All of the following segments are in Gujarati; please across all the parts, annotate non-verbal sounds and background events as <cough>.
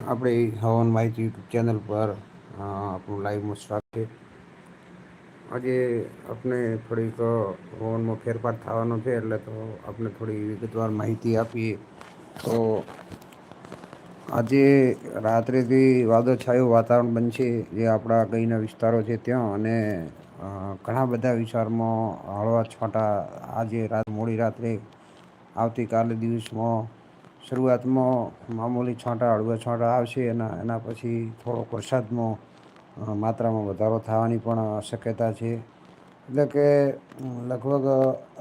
આપણી હવામાન માહિતી યુટ્યુબ ચેનલ પર આપણું લાઈવમાં સ્વાગત છે. આજે આપણે થોડીક હવામાનમાં ફેરફાર થવાનો છે, એટલે તો આપણે થોડી વિગતવાર માહિતી આપીએ. તો આજે રાત્રેથી વાદળછાયું વાતાવરણ બનશે, જે આપણા ગઈના વિસ્તારો છે ત્યાં, અને ઘણા બધા વિસ્તારમાં હળવા છોટા આજે રાત, મોડી રાત્રે, આવતીકાલે દિવસમાં શરૂઆતમાં મામૂલી છાંટા, હળવા છાંટા આવશે એના એના પછી થોડોક વરસાદમાં માત્રામાં વધારો થવાની પણ શક્યતા છે. એટલે કે લગભગ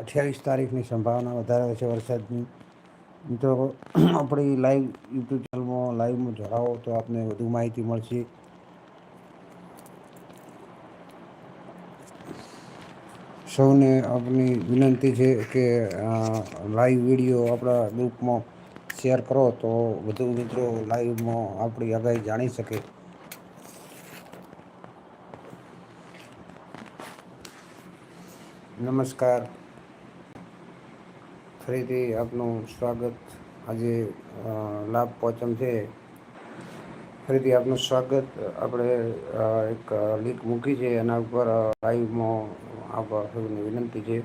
અઠ્યાવીસ તારીખની સંભાવના વધારે છે વરસાદની. તો આપણી લાઈવ યુટ્યુબ ચેનલમાં લાઈવમાં જોડાવો તો આપને વધુ માહિતી મળશે. સૌને આપની વિનંતી છે કે લાઈવ વીડિયો આપણા ગ્રુપમાં શેર કરો તો વધુ મિત્રો લાઈવમાં આપણી આગાહી જાણી શકે. નમસ્કાર. ફરીથી આપનું સ્વાગત. આજે લાભ પહોંચમ છે. ફરીથી આપનું સ્વાગત. આપણે એક લીક મૂકી છે. એના ઉપર લાઈવમાં આપ વિનંતી છે.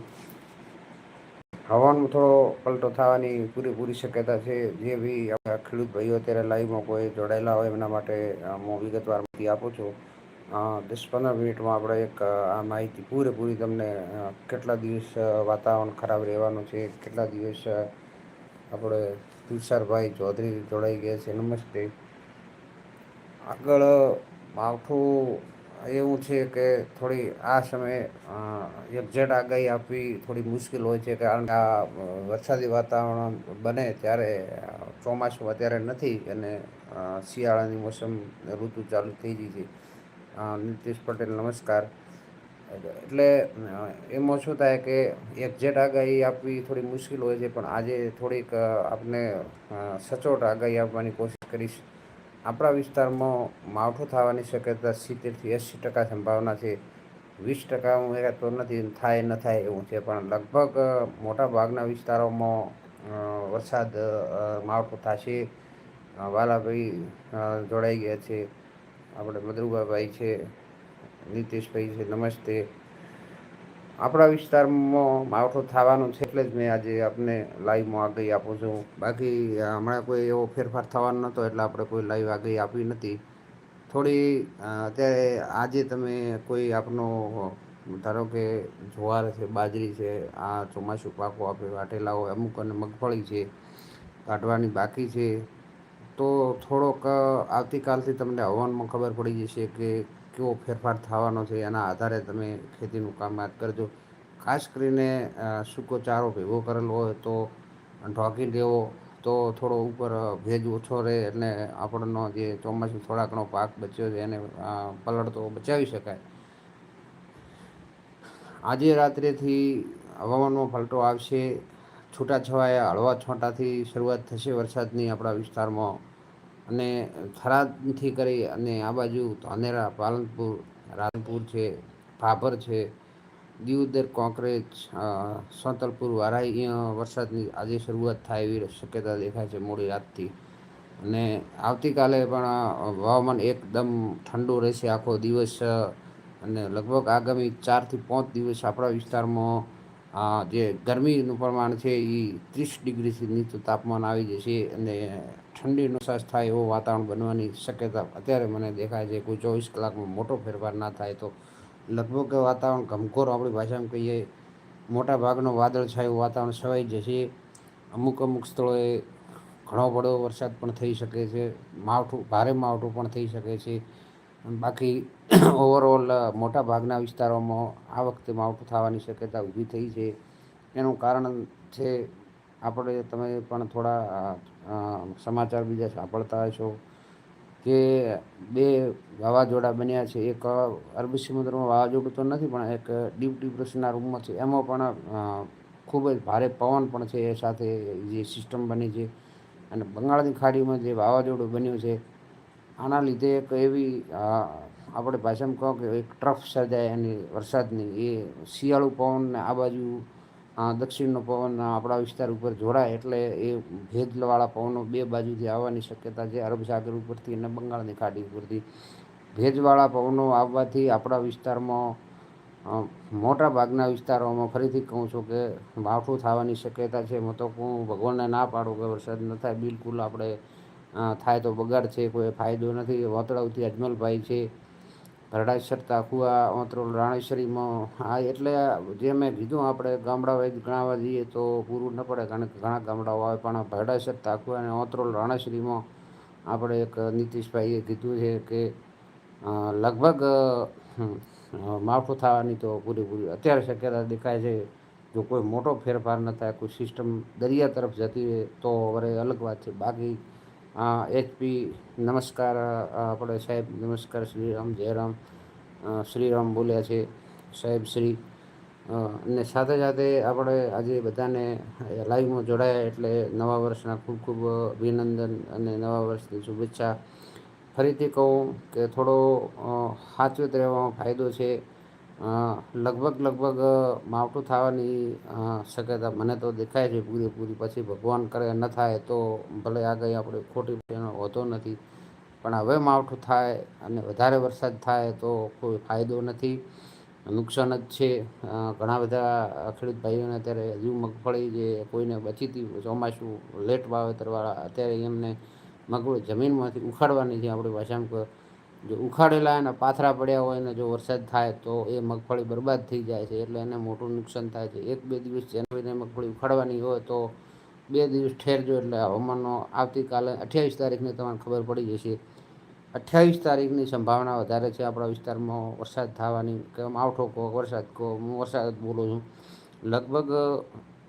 હવામાનમાં થોડો પલટો થવાની પૂરેપૂરી શક્યતા છે. જે બી ખેડૂત ભાઈઓ અત્યારે લાઈવમાં કોઈ જોડાયેલા હોય એમના માટે હું વિગતવાર માહિતી આપું છું. દસ પંદર મિનિટમાં આપણે એક આ માહિતી પૂરેપૂરી તમને કેટલા દિવસ વાતાવરણ ખરાબ રહેવાનું છે, કેટલા દિવસ આપણે તુષારભાઈ ચૌધરી જોડાઈ ગયા છે. નમસ્તે. આગળ માવઠું એવું છે કે થોડી આ સમયે એક્ઝેટ આગાહી આપવી થોડી મુશ્કેલ હોય છે કારણ કે આ વરસાદી વાતાવરણ બને ત્યારે ચોમાસું અત્યારે નથી અને શિયાળાની મોસમ ઋતુ ચાલુ થઈ ગઈ છે. નીતિશ પટેલ, નમસ્કાર. એટલે એમાં શું થાય કે એક્ઝેટ આગાહી આપવી થોડી મુશ્કેલ હોય છે, પણ આજે થોડીક આપને સચોટ આગાહી આપવાની કોશિશ કરીશ. આપણા વિસ્તારમાં માવઠું થવાની શક્યતા સિત્તેરથી એંસી ટકા સંભાવના છે. વીસ ટકા હું તો નથી, થાય ન થાય એવું છે. પણ લગભગ મોટા ભાગના વિસ્તારોમાં વરસાદ માવઠું થશે. વાલાભાઈ જોડાઈ ગયા છે. આપણે મધુબાભાઈ છે, નીતિશભાઈ છે, નમસ્તે. આપણા વિસ્તારમાં માવઠું થવાનો છે એટલે જ મેં આજે આપને લાઈવમાં આગાહી આપું છું. બાકી હમણાં કોઈ એવો ફેરફાર થવાનો નહોતો એટલે આપણે કોઈ લાઈવ આગાહી આપી નથી. થોડી અત્યારે આજે તમે કોઈ આપનો, ધારો કે જુવાર છે, બાજરી છે, આ ચોમાસું પાકો આપણે વાટેલા હોય અમુક અને મગફળી છે, કાઢવાની બાકી છે, તો થોડોક આવતીકાલથી તમને હવામાનમાં ખબર પડી જશે કે કેવો ફેરફાર થવાનો છે, એના આધારે તમે ખેતીનું કામકાજ કરજો. ખાસ કરીને સૂકો ચારો ભેગો કરેલો હોય તો ઢોકી દેવો, તો થોડો ઉપર ભેજ ઓછો રહે એટલે આપણનો જે ચોમાસું થોડા ઘણો પાક બચ્યો છે, એને પલળતો બચાવી શકાય. આજે રાત્રેથી હવામાનમાં પલટો આવશે. છૂટાછવાયા હળવા છોટાથી શરૂઆત થશે વરસાદની આપણા વિસ્તારમાં. અને થરાદથી કરી અને આ બાજુ ધાનેરા પાલનપુર રાધનપુર છે, ભાભર છે દીવદર કોંકરેજ સંતલપુર વારાઈ વરસાદની આજે શરૂઆત થાય એવી શક્યતા દેખાય છે મોડી રાતથી. અને આવતીકાલે પણ હવામાન એકદમ ઠંડુ રહેશે આખો દિવસ અને લગભગ આગામી ચારથી પાંચ દિવસ આપણા વિસ્તારમાં જે ગરમીનું પ્રમાણ છે એ ત્રીસ ડિગ્રીથી નીચું તાપમાન આવી જશે અને ઠંડીનો અહેસાસ થાય એવું વાતાવરણ બનવાની શક્યતા અત્યારે મને દેખાય છે. કોઈ ચોવીસ કલાકમાં મોટો ફેરફાર ના થાય તો લગભગ વાતાવરણ ઘમઘોર આપણી ભાષામાં કહીએ, મોટા ભાગનો વાદળછાયું વાતાવરણ છવાઈ જશે. અમુક અમુક સ્થળોએ ઘણો બધો વરસાદ પણ થઈ શકે છે. માવઠું, ભારે માવઠું પણ થઈ શકે છે. બાકી <clears throat> ઓવરઓલ મોટા ભાગના વિસ્તારોમાં આ વખતે માવઠું થવાની શક્યતા ઊભી થઈ છે. એનું કારણ છે, આપણે તમે પણ થોડા સમાચાર બીજા સાંભળતા હશો કે બે વાવાઝોડા બન્યા છે. એક અરબી સમુદ્રમાં વાવાઝોડું તો નથી, પણ એક ડીપ ડિપ્રેશનના રૂમમાં છે. એમાં પણ ખૂબ જ ભારે પવન પણ છે એ સાથે જે સિસ્ટમ બની છે. અને બંગાળની ખાડીમાં જે વાવાઝોડું બન્યું છે આના લીધે એક એવી આપણે ભાષામાં કહો કે એક ટ્રફ સર્જાય એની વરસાદની. એ શિયાળુ પવનને આ બાજુ દક્ષિણનો પવન આપણા વિસ્તાર ઉપર જોડાય એટલે એ ભેજવાળા પવનો બે બાજુથી આવવાની શક્યતા છે. અરબ સાગર ઉપરથી અને બંગાળની ખાડી ઉપરથી. ભેજવાળા પવનો આવવાથી આપણા વિસ્તારમાં મોટા ભાગના વિસ્તારોમાં ફરીથી કહું છું કે માવઠું થવાની શક્યતા છે. હું તો હું ભગવાનને ના પાડું કે વરસાદ ન થાય. બિલકુલ આપણે થાય તો બગાડ છે, કોઈ ફાયદો નથી. વાતળાવથી અજમલભાઈ છે ભરડાસર તાકુઆ ઓતરોલ રાણેશ્વરીમાં હા, એટલે જે મેં કીધું, આપણે ગામડા વાઇઝ ગણાવવા જઈએ તો પૂરું ન પડે, કારણ કે ઘણા ગામડાઓ આવે, પણ ભરડાસર તાકુઆ અને ઓતરોલ રાણેશ્વરીમાં આપણે એક નીતિશભાઈએ કીધું છે કે લગભગ માવઠું થવાની તો પૂરેપૂરી અત્યારે શક્યતા દેખાય છે. જો કોઈ મોટો ફેરફાર ન થાય, કોઈ સિસ્ટમ દરિયા તરફ જતી હોય, તો હવે અલગ વાત છે. બાકી એચપી નમસ્કાર આપણે સાહેબ નમસ્કાર શ્રીરામ જયરામ શ્રીરામ બોલ્યા છે, સાહેબ શ્રી. અને સાથે સાથે આપણે આજે બધાને લાઈવમાં જોડાયા એટલે નવા વર્ષના ખૂબ ખૂબ અભિનંદન અને નવા વર્ષની શુભેચ્છા. ફરીથી કહું કે થોડો સાચવેત રહેવામાં ફાયદો છે. લગભગ લગભગ માવઠું થવાની શક્યતા મને તો દેખાય છે પૂરેપૂરી. પછી ભગવાન કરે, ન થાય તો ભલે આગળ આપણે ખોટી હોતો નથી. પણ હવે માવઠું થાય અને વધારે વરસાદ થાય તો કોઈ ફાયદો નથી. નુકસાન જ છે. ઘણા બધા ખેડૂત ભાઈઓને અત્યારે હજુ મગફળી જે કોઈને બચી હતી ચોમાસું, લેટ વાવેતરવાળા, અત્યારે એમને મગફળી જમીનમાંથી ઉખાડવાની છે આપણી ભાષામાં જો ઉખાડેલા અને પાથરા પડ્યા હોય ને જો વરસાદ થાય તો એ મગફળી બરબાદ થઈ જાય છે એટલે એને મોટું નુકસાન થાય છે. એક બે દિવસ જેને મગફળી ઉખાડવાની હોય તો બે દિવસ ઠેરજો એટલે હવામાનનો આવતીકાલે અઠ્યાવીસ તારીખની તમને ખબર પડી જશે. અઠ્યાવીસ તારીખની સંભાવના વધારે છે આપણા વિસ્તારમાં વરસાદ થવાની. કે માવઠો કહો વરસાદ કહો હું વરસાદ બોલું છું. લગભગ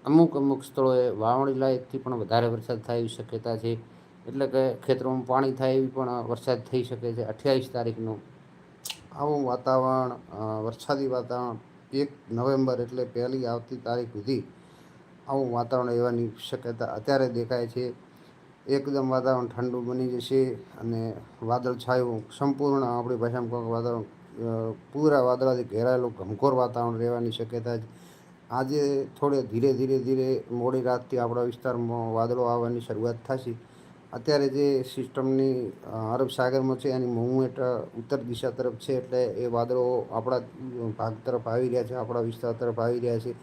અમુક અમુક સ્થળોએ વાવણી લાયકથી પણ વધારે વરસાદ થાય શક્યતા છે. એટલે કે ખેતરોમાં પાણી થાય એવી પણ વરસાદ થઈ શકે છે. અઠ્યાવીસ તારીખનું આવું વાતાવરણ વરસાદી વાતાવરણ એક નવેમ્બર એટલે પહેલી આવતી તારીખ સુધી આવું વાતાવરણ રહેવાની શક્યતા અત્યારે દેખાય છે. એકદમ વાતાવરણ ઠંડુ બની જશે અને વાદળ છાયું, સંપૂર્ણ આપણી ભાષામાં કહો વાતાવરણ પૂરા વાદળાથી ઘેરાયેલું ઘમઘોર વાતાવરણ રહેવાની શક્યતા છે. આજે થોડે ધીરે ધીરે ધીરે મોડી રાતથી આપણા વિસ્તારમાં વાદળો આવવાની શરૂઆત થશે. અત્યારે જે સિસ્ટમની અરબ સાગરમાં છે, એની મૂવમેન્ટ ઉત્તર દિશા તરફ છે, એટલે એ વાદળો આપણા ભાગ તરફ આવી રહ્યા છે, આપણા વિસ્તાર તરફ આવી રહ્યા છે.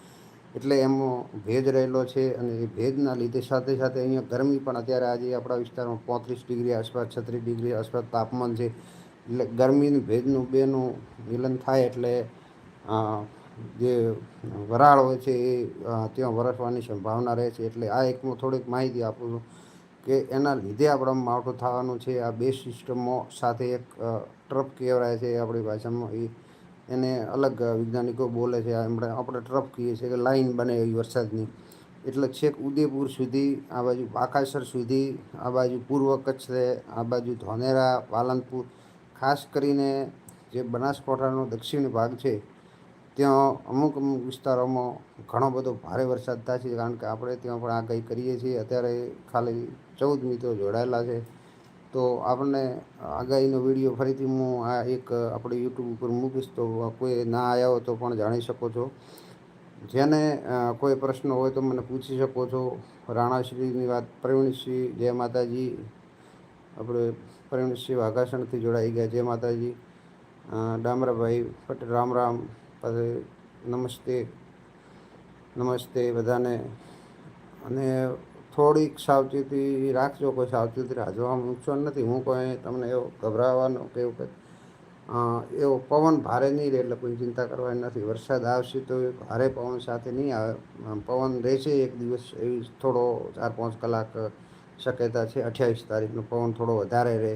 એટલે એમાં ભેજ રહેલો છે અને એ ભેજના લીધે સાથે સાથે અહીંયા ગરમી પણ અત્યારે આજે આપણા વિસ્તારમાં પોત્રીસ ડિગ્રી આસપાસ, છત્રીસ ડિગ્રી આસપાસ તાપમાન છે. એટલે ગરમીનું ભેજનું બેનું મિલન થાય એટલે જે વરાળ હોય છે એ ત્યાં વરસવાની સંભાવના રહે છે. એટલે આ એક હું થોડીક માહિતી આપું છું. કે એના લીધે આપણે માવઠું થવાનું છે. આ બે સિસ્ટમો સાથે એક ટ્રપ કહેવાય છે આપણી ભાષામાં. એ એને અલગ વૈજ્ઞાનિકો બોલે છે. એમણે આપણે ટ્રફ કહીએ છીએ કે લાઈન બને એવી વરસાદની. એટલે છેક ઉદયપુર સુધી, આ બાજુ બાકાસર સુધી, આ બાજુ પૂર્વ કચ્છ છે, આ બાજુ ધોનેરા, પાલનપુર, ખાસ કરીને જે બનાસકાંઠાનો દક્ષિણ ભાગ છે ત્યાં અમુક અમુક વિસ્તારોમાં ઘણો બધો ભારે વરસાદ થાય છે, કારણ કે આપણે ત્યાં પણ આગાહી કરીએ છીએ. અત્યારે ખાલી ચૌદ મિત્રો જોડાયેલા છે. તો આપણને આગાહીનો વીડિયો ફરીથી હું આ એક આપણે યુટ્યુબ ઉપર મૂકીશ, તો કોઈ ના આવ્યા હોય તો પણ જાણી શકો છો. જેને કોઈ પ્રશ્ન હોય તો મને પૂછી શકો છો. રાણાશ્રીની વાત પ્રવીણસિંહ જય માતાજી. આપણે પ્રવીણસિંહ વાઘાસણથી જોડાઈ ગયા. જય માતાજી. ડામરાભાઈ પટેલ રામ રામ. પછી નમસ્તે નમસ્તે બધાને. અને થોડીક સાવચેતી રાખજો, કોઈ સાવચેતી રાજવામાં નુકસાન નથી. હું કોઈ તમને એવો ગભરાવાનો કે એવું કંઈ એવો પવન ભારે નહીં રહે એટલે કોઈ ચિંતા કરવાની નથી. વરસાદ આવશે તો એ ભારે પવન સાથે નહીં આવે. પવન રહેશે એક દિવસ એવી થોડો ચાર પાંચ કલાક શક્યતા છે. અઠ્યાવીસ તારીખનો પવન થોડો વધારે રહે.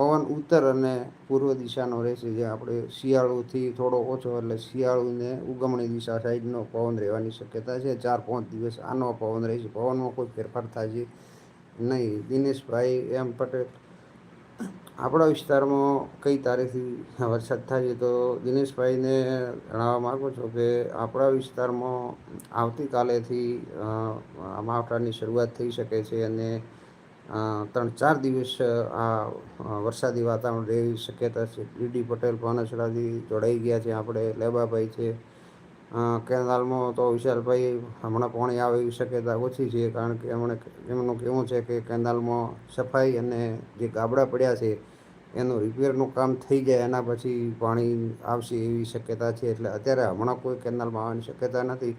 પવન ઉત્તર અને પૂર્વ દિશાનો રહેશે, જે આપણે શિયાળુથી થોડો ઓછો, એટલે શિયાળુને ઉગમણી દિશા સાઈડનો પવન રહેવાની શક્યતા છે. ચાર પાંચ દિવસ આનો પવન રહેશે. પવનમાં કોઈ ફેરફાર છે નહીં. દિનેશભાઈ એમ પટેલ, આપણા વિસ્તારમાં કઈ તારીખથી વરસાદ થાય છે? તો દિનેશભાઈને જણાવવા માગું છું કે આપણા વિસ્તારમાં આવતીકાલેથી માવઠાની શરૂઆત થઈ શકે છે અને ત્રણ ચાર દિવસ આ વરસાદી વાતાવરણ રહેવી શક્યતા છે. ડીડી પટેલ પાનસડાથી જોડાઈ ગયા છે આપણે, લેબાભાઈ છે. કેનાલમાં તો વિશાલભાઈ હમણાં પાણી આવે એવી શક્યતા ઓછી છે, કારણ કે એમણે એમનું કહેવું છે કે કેનાલમાં સફાઈ અને જે ગાબડા પડ્યા છે, એનું રિપેરનું કામ થઈ જાય, એના પછી પાણી આવશે એવી શક્યતા છે. એટલે અત્યારે હમણાં કોઈ કેનાલમાં આવવાની શક્યતા નથી.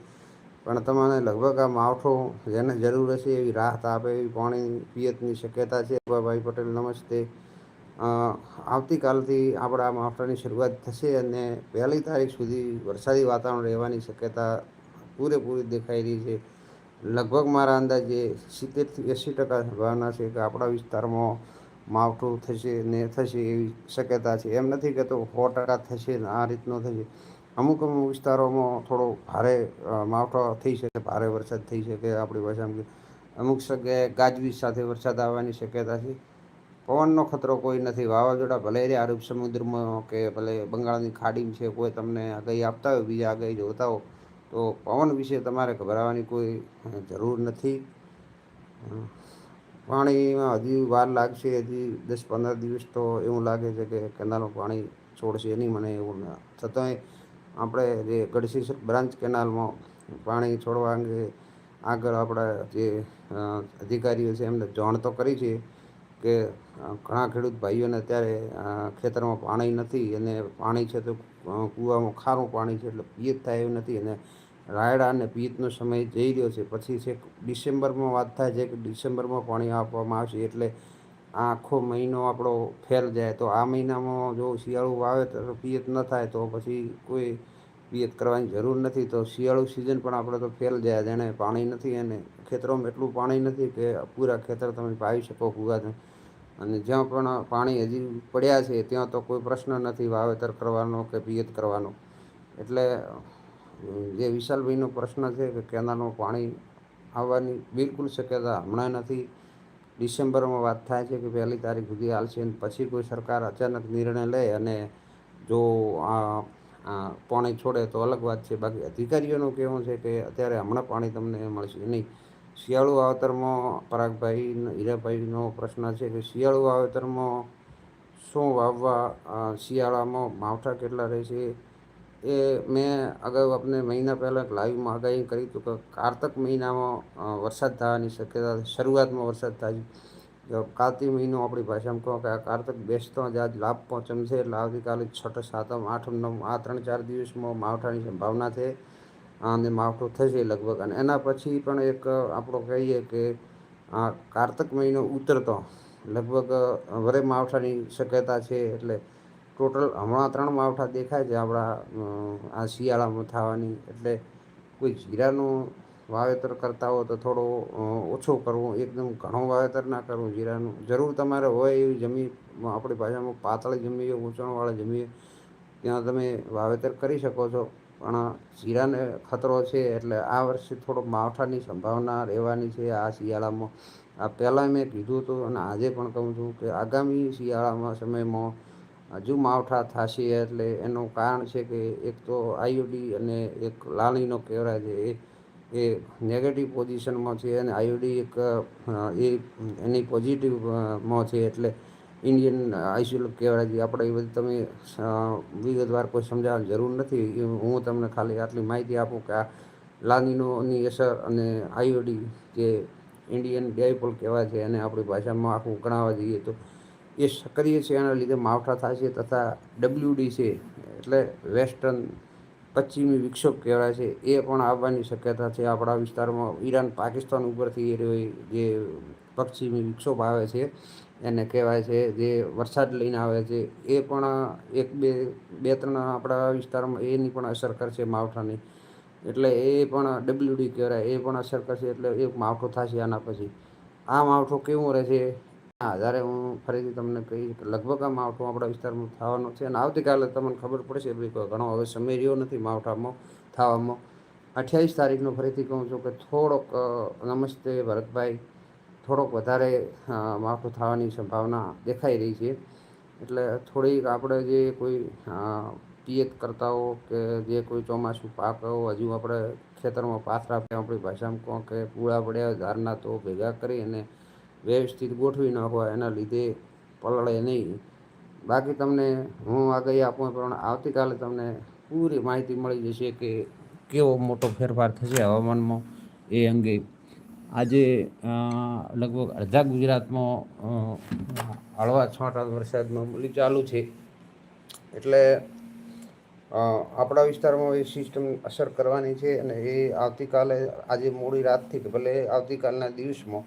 પણ તમને લગભગ આ માવઠો જેને જરૂર હશે એવી રાહત આપે, એવી પાણી પિયતની શક્યતા છે. ભાઈ પટેલ, નમસ્તે. આવતીકાલથી આપણા માવઠાની શરૂઆત થશે અને પહેલી તારીખ સુધી વરસાદી વાતાવરણ રહેવાની શક્યતા પૂરેપૂરી દેખાઈ રહી છે. લગભગ મારા અંદાજે સિત્તેરથી એંસી ટકા સંભાવના છે કે આપણા વિસ્તારમાં માવઠું થશે ને થશે એવી શક્યતા છે. એમ નથી કહેતો સો ટકા થશે આ રીતનો થશે. અમુક અમુક વિસ્તારોમાં થોડો ભારે માવઠો થઈ શકે, ભારે વરસાદ થઈ શકે આપણી ભાષામાં. અમુક જગ્યાએ ગાજવીજ સાથે વરસાદ આવવાની શક્યતા છે. પવનનો ખતરો કોઈ નથી. વાવાઝોડા ભલે રે અરબ સમુદ્રમાં કે ભલે બંગાળની ખાડીમાં છે, કોઈ તમને આગાહી આપતા હોય, બીજા આગાહી જોતા હો તો પવન વિશે તમારે ગભરાવાની કોઈ જરૂર નથી. પાણીમાં હજી વાર લાગશે, હજી દસ પંદર દિવસ તો એવું લાગે છે કે કેનાલમાં પાણી છોડશે નહીં, મને એવું ના, છતાંય આપણે જે ગઢસી બ્રાન્ચ કેનાલમાં પાણી છોડવા અંગે આગળ આપણા જે અધિકારીઓ છે એમને જાણ તો કરી છે કે ઘણા ખેડૂત ભાઈઓને અત્યારે ખેતરમાં પાણી નથી અને પાણી છે તો કૂવામાં ખારું પાણી છે એટલે પિયત થાય એવું નથી અને રાયડા અને પિયતનો સમય જઈ રહ્યો છે. પછી છે ડિસેમ્બરમાં વાત થાય છે કે ડિસેમ્બરમાં પાણી આપવામાં આવશે એટલે આખો મહિનો આપણો ફેલ જાય તો આ મહિનામાં જો શિયાળું વાવેતર પિયત ન થાય તો પછી કોઈ પિયત કરવાની જરૂર નથી. તો શિયાળુ સિઝન પણ આપણે તો ફેલ જાય, જેણે પાણી નથી અને ખેતરોમાં એટલું પાણી નથી કે પૂરા ખેતર તમે પાવી શકો ફુગાથી અને જ્યાં પણ પાણી હજી પડ્યા છે, ત્યાં તો કોઈ પ્રશ્ન નથી વાવેતર કરવાનો કે પિયત કરવાનો. એટલે, જે વિશાલભાઈનો પ્રશ્ન છે કે કેનાલમાં પાણી આવવાની બિલકુલ શક્યતા હમણાં નથી. ડિસેમ્બરમાં વાત થાય છે કે પહેલી તારીખ સુધી હાલશે પછી કોઈ સરકાર અચાનક નિર્ણય લે અને જો પાણી છોડે તો અલગ વાત છે. બાકી અધિકારીઓનું કહેવું છે કે અત્યારે હમણાં પાણી તમને મળશે નહીં. શિયાળુ વાવેતરમાં પરાગભાઈ હીરાભાઈનો પ્રશ્ન છે કે શિયાળુ વાવેતરમાં શું વાવવા શિયાળામાં માવઠા કેટલા રહેશે? એ મેં અગાઉ આપણે મહિના પહેલાં એક લાઈવમાં આગાહી કરી હતું કે કારતક મહિનામાં વરસાદ થવાની શક્યતા શરૂઆતમાં વરસાદ થાય કાર્તિક મહિનો આપણી ભાષામાં કહો કે આ કારતક બેસતો જ આજ લાભ પહોંચમ છે. એટલે આવતીકાલે છઠ સાતમ આઠમ નવમ આ ત્રણ ચાર દિવસમાં માવઠાની સંભાવના છે અને માવઠું થશે લગભગ. અને એના પછી પણ એક આપણો કહીએ કે આ કારતક મહિનો ઉતરતો. લગભગ વરે માવઠાની શક્યતા છે. એટલે ટોટલ હમણાં ત્રણ માવઠા દેખાય છે આપણા આ શિયાળામાં થવાની. એટલે કોઈ જીરાનું વાવેતર કરતા હો તો થોડો ઓછો કરવો, એકદમ ઘણો વાવેતર ના કરવું જીરાનું. જરૂર તમારે હોય એવી જમીન, આપણી ભાષામાં પાતળી જમીન હોય ઊંચાણવાળી જમીન, ત્યાં તમે વાવેતર કરી શકો છો. પણ જીરાને ખતરો છે, એટલે આ વર્ષે થોડો માવઠાની સંભાવના રહેવાની છે આ શિયાળામાં. આ પહેલાં મેં કીધું હતું અને આજે પણ કહું છું કે આગામી શિયાળામાં સમયમાં હજુ માવઠા થશે એટલે એનું કારણ છે કે એક તો આઈઓડી અને એક લાલીનો કહેવાય છે, એ એ નેગેટિવ પોઝિશનમાં છે અને આઈઓડી એક એ, એની પોઝિટિવમાં છે એટલે ઇન્ડિયન આઈસોલેટ કહેવાય છે. આપણે એ બધી તમે વિગતવાર કોઈ સમજાવવાની જરૂર નથી. હું તમને ખાલી આટલી માહિતી આપું કે આ લાનીનોની અસર અને આઈઓડી જે ઇન્ડિયન ડાયપોલ કહેવાય છે અને આપણી ભાષામાં આખું ગણાવવા જઈએ તો એ સક્રિય છે, એના લીધે માવઠા થાય છે તથા ડબલ્યુડી છે, એટલે વેસ્ટર્ન પશ્ચિમી વિક્ષોભ કહેવાય છે, એ પણ આવવાની શક્યતા છે. આપણા વિસ્તારમાં ઈરાન પાકિસ્તાન ઉપરથી એ જે પશ્ચિમી વિક્ષોભ આવે છે, એને કહેવાય છે, જે વરસાદ લઈને આવે છે, એ પણ એક બે બે ત્રણ આપણા વિસ્તારમાં એની પણ અસર કરશે માવઠાની. એટલે એ પણ ડબલ્યુડી કહેવાય, એ પણ અસર કરશે, એટલે એક માવઠો થશે આના પછી. આ માવઠો કેવું રહેશે હા, જ્યારે હું ફરીથી તમને કહીશ કે લગભગ આ માવઠું આપણા વિસ્તારમાં થવાનો છે અને આવતીકાલે તમને ખબર પડશે ભાઈ ઘણો હવે સમય રહ્યો નથી માવઠામાં, થવામાં. અઠ્યાવીસ તારીખનો ફરીથી કહું છું કે થોડોક નમસ્તે ભરતભાઈ, થોડોક વધારે માવઠું થવાની સંભાવના દેખાઈ રહી છે. એટલે થોડીક આપણે જે કોઈ પિયત કરતાઓ કે જે કોઈ ચોમાસું પાક હજુ આપણે ખેતરમાં પાથરા, આપણી ભાષામાં કહો કે પૂળા પડ્યા ધારના તો ભેગા કરી અને વ્યવસ્થિત ગોઠવી નાખો એના લીધે પલળે નહીં. બાકી તમને હું આગાહી આપું પણ આવતીકાલે તમને પૂરી માહિતી મળી જશે કે કેવો મોટો ફેરફાર થશે હવામાનમાં એ અંગે. આજે લગભગ અડધા ગુજરાતમાં હળવા છાંટા વરસાદમાં મામૂલી ચાલુ છે. એટલે આપણા વિસ્તારમાં એ સિસ્ટમ અસર કરવાની છે અને એ આવતીકાલે, આજે મોડી રાતથી કે ભલે આવતીકાલના દિવસમાં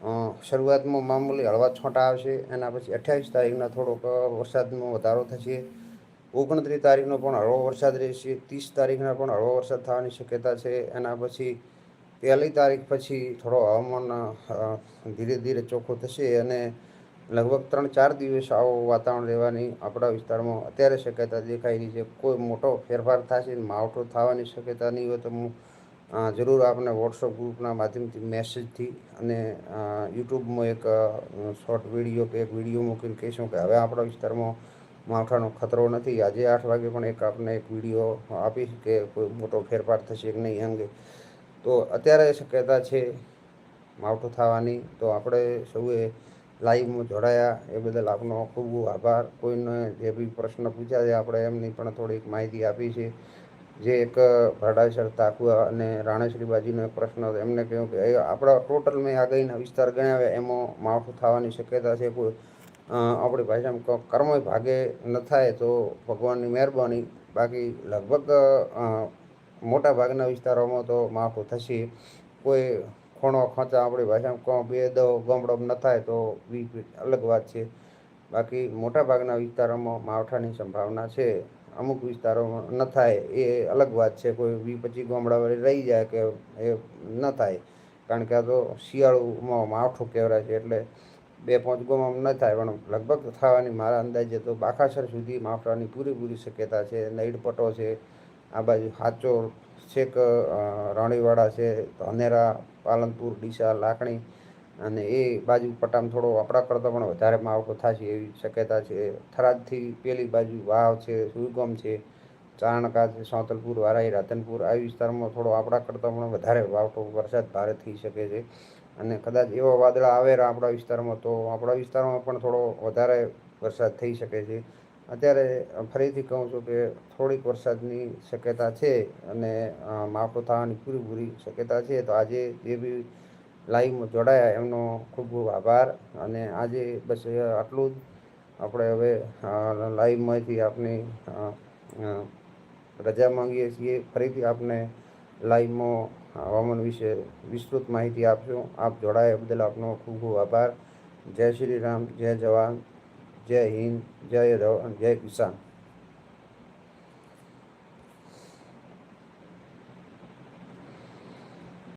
શરૂઆતમાં મામૂલી હળવા છોંટા આવશે, એના પછી અઠ્યાવીસ તારીખના થોડોક વરસાદનો વધારો થશે. ઓગણત્રીસ તારીખનો પણ હળવો વરસાદ રહેશે, ત્રીસ તારીખના પણ હળવો વરસાદ થવાની શક્યતા છે. એના પછી પહેલી તારીખ પછી થોડો હવામાન ધીરે ધીરે ચોખ્ખું થશે અને લગભગ ત્રણ ચાર દિવસ આવો વાતાવરણ રહેવાની આપણા વિસ્તારમાં અત્યારે શક્યતા દેખાઈ રહી છે. કોઈ મોટો ફેરફાર થશે, માવઠો થવાની શક્યતા નહીં હોય તો હું જરૂર આપને વોટ્સઅપ ગ્રુપના માધ્યમથી મેસેજથી અને યુટ્યુબમાં એક શોર્ટ વીડિયો કે એક વીડિયો મૂકીને કહીશું કે હવે આપણા વિસ્તારમાં માવઠાનો ખતરો નથી. આજે આઠ વાગે પણ એક આપને એક વીડિયો આપીશ કે કોઈ મોટો ફેરફાર થશે કે નહીં અંગે. તો અત્યારે શક્યતા છે માવઠું થવાની. તો આપણે સૌએ લાઈવમાં જોડાયા. એ બદલ આપનો ખૂબ ખૂબ આભાર. કોઈને જે બી પ્રશ્ન પૂછ્યા છે, આપણે એમની પણ થોડીક માહિતી આપી છે. જે એક ભાડાસર તાકુઆ અને રાણેશ્રી બાજીનો એક પ્રશ્ન હતો. એમને કહ્યું કે આપણા ટોટલ મેં આગળના વિસ્તાર ગણાવ્યા એમાં માવઠું થવાની શક્યતા છે. કોઈ આપણી ભાષામાં કર્મ ભાગે ન થાય તો ભગવાનની મહેરબાની. બાકી લગભગ મોટા ભાગના વિસ્તારોમાં તો માવઠું થશે. કોઈ ખૂણો ખાંચા આપણી ભાષામાં બે, દો, ગમડમ ન થાય તો બી અલગ વાત છે. બાકી મોટા ભાગના વિસ્તારોમાં માવઠાની સંભાવના છે. અમુક વિસ્તારોમાં ન થાય, એ અલગ વાત છે. કોઈ વી પચીસ ગામડાવાળી રહી જાય કે એ ન થાય. કારણ કે આ તો શિયાળુમાં માવઠું કહેવાય છે, એટલે બે પાંચ ગામમાં ન થાય. પણ લગભગ થવાની મારા અંદાજે તો બાકાસર સુધી માવઠાની પૂરેપૂરી શક્યતા છે. નઈડપટો છે, આ બાજુ હાચોર છેક રણીવાડા છે, ધનેરા, પાલનપુર, ડીસા, લાખણી અને એ બાજુ પટામ થોડો આપણા કરતાં પણ વધારે માવઠો થશે એવી શક્યતા છે. થરાદથી પેલી બાજુ વાવ છે, સુરગમ છે ચારણકા છે, સાંતલપુર વારાઈ રાધનપુર, આ વિસ્તારમાં થોડો આપણા કરતાં પણ વધારે માવઠો વરસાદ ભારે થઈ શકે છે. અને કદાચ એવા વાદળા આવે આપણા વિસ્તારમાં તો આપણા વિસ્તારમાં પણ થોડો વધારે વરસાદ થઈ શકે છે. અત્યારે ફરીથી કહું છું કે થોડીક વરસાદની શક્યતા છે અને માવઠો થવાની પૂરેપૂરી શક્યતા છે. તો આજે જે બી લાઈવમાં જોડાયા, એમનો ખૂબ ખૂબ આભાર. અને આજે બસ આટલું જ. આપણે હવે લાઈવમાંથી આપની રજા માંગીએ છીએ. ફરીથી આપને લાઈવમાં હવામાન વિશે વિસ્તૃત માહિતી આપશું. આપ જોડાયા બદલ આપનો ખૂબ ખૂબ આભાર. જય શ્રી રામ, જય જવાન, જય હિન્દ, જય જવાન જય કિસાન.